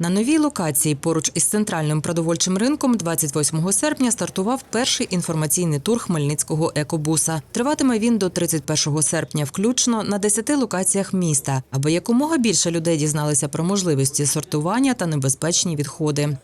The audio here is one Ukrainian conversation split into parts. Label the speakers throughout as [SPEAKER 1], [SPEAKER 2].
[SPEAKER 1] На новій локації поруч із центральним продовольчим ринком 28 серпня стартував перший інформаційний тур Хмельницького екобуса. Триватиме він до 31 серпня, включно на 10 локаціях міста, аби якомога більше людей дізналися про можливості сортування та небезпечні відходи.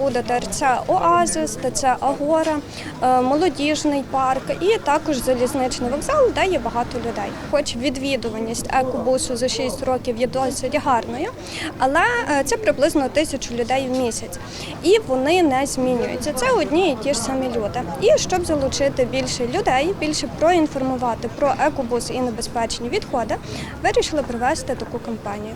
[SPEAKER 2] Буде ТРЦ Оазис, ТЦ Агора, е, молодіжний парк і також залізничний вокзал, де є багато людей. Хоч відвідуваність екобусу за 6 років є досить гарною, але е, це приблизно тисячу людей в місяць. І вони не змінюються. Це одні і ті ж самі люди. І щоб залучити більше людей, більше проінформувати про екобус і небезпечні відходи, вирішили провести таку кампанію.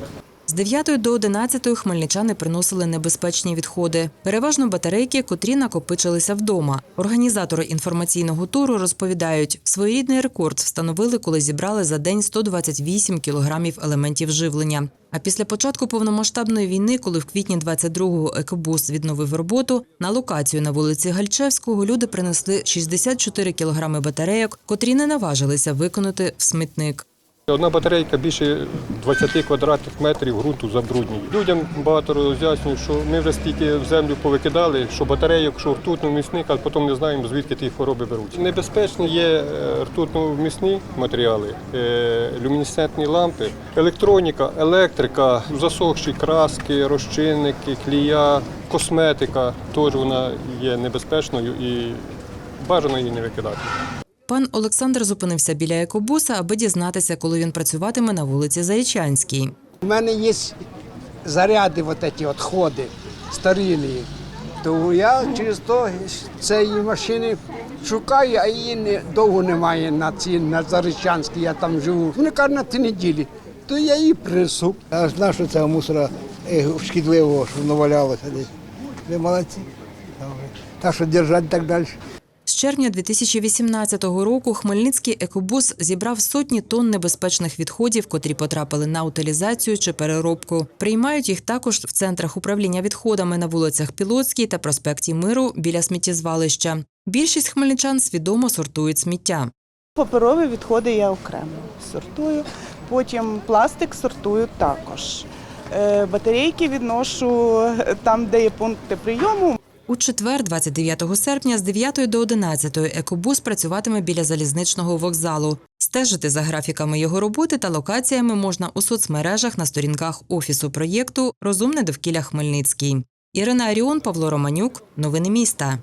[SPEAKER 1] З 9 до 11 хмельничани приносили небезпечні відходи, переважно батарейки, котрі накопичилися вдома. Організатори інформаційного туру розповідають, своєрідний рекорд встановили, коли зібрали за день 128 кілограмів елементів живлення. А після початку повномасштабної війни, коли в квітні 22-го екобус відновив роботу, на локацію на вулиці Гальчевського люди принесли 64 кілограми батарейок, котрі не наважилися виконати в смітник.
[SPEAKER 3] Одна батарейка більше 20 квадратних метрів ґрунту забруднює. Людям багато роз'яснюють, що ми вже стільки в землю повикидали, що батарейок, що ртутно-вмісних, а потім не знаємо, звідки ті хвороби беруть. Небезпечні є е, ртутно-вмісні матеріали, е, люмінесцентні лампи, електроніка, електрика, засохші краски, розчинники, клія, косметика. Теж вона є небезпечною і бажано її не викидати.
[SPEAKER 1] Пан Олександр зупинився біля екобуса, аби дізнатися, коли він працюватиме на вулиці Зарічанській.
[SPEAKER 4] У мене є заряди, вот эти відходи старинні. То я через то цієї машини шукаю, а її не, довго немає на цій на Заричанській, я там живу. Вони кажуть, на ті неділі. То я її принесу.
[SPEAKER 5] Я знав, що цього мусора е, шкідливого, що воно валялося десь. Ви молодці. Так що держати так далі.
[SPEAKER 1] З червня 2018 року Хмельницький екобус зібрав сотні тонн небезпечних відходів, котрі потрапили на утилізацію чи переробку. Приймають їх також в центрах управління відходами на вулицях Пілоцькій та проспекті Миру біля сміттєзвалища. Більшість хмельничан свідомо сортують сміття.
[SPEAKER 6] Паперові відходи я окремо сортую, потім пластик сортую також. Е, Батарейки відношу там, де є пункти прийому.
[SPEAKER 1] У четвер, 29 серпня, з 9 до 11 екобус працюватиме біля залізничного вокзалу. Стежити за графіками його роботи та локаціями можна у соцмережах на сторінках офісу проєкту Розумне довкілля Хмельницький. Ірина Аріон, Павло Романюк. Новини міста.